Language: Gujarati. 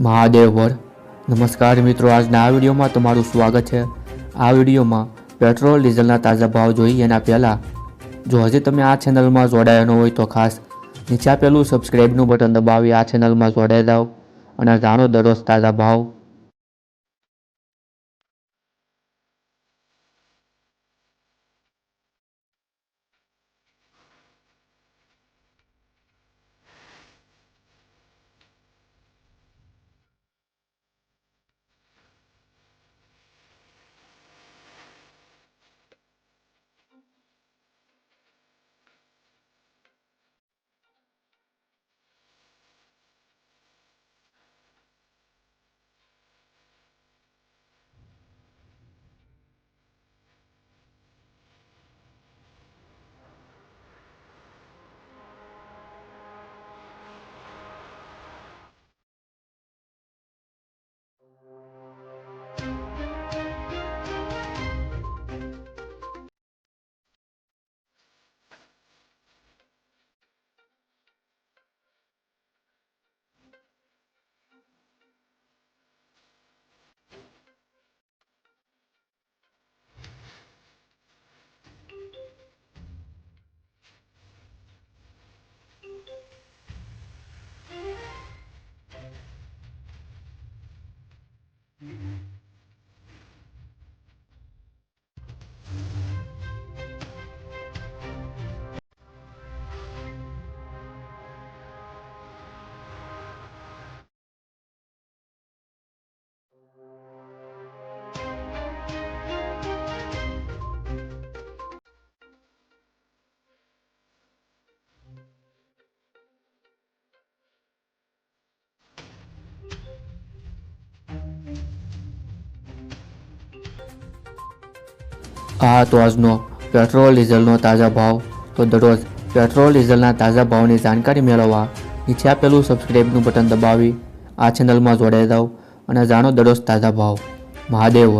મહાદેવ નમસ્કાર મિત્રો, આજના આ વિડીયોમાં તમારું સ્વાગત છે. આ વિડીયોમાં પેટ્રોલ, ડીઝલના તાજા ભાવ જોઈએ એના પહેલાં, જો હજી તમે આ ચેનલમાં જોડાયા હોય તો ખાસ નીચે આપેલું સબસ્ક્રાઈબનું બટન દબાવી આ ચેનલમાં જોડાઈ જાઓ અને જાણો દરરોજ તાજા ભાવ આ તો આજનો પેટ્રોલ ડીઝલનો તાજા ભાવ. તો દરરોજ પેટ્રોલ ડીઝલના તાજા ભાવની જાણકારી મેળવવા નીચે આપેલું સબસ્ક્રાઈબનું બટન દબાવી આ ચેનલમાં જોડાઈ જાઓ અને જાણો દરરોજ તાજા ભાવ. મહાદેવ.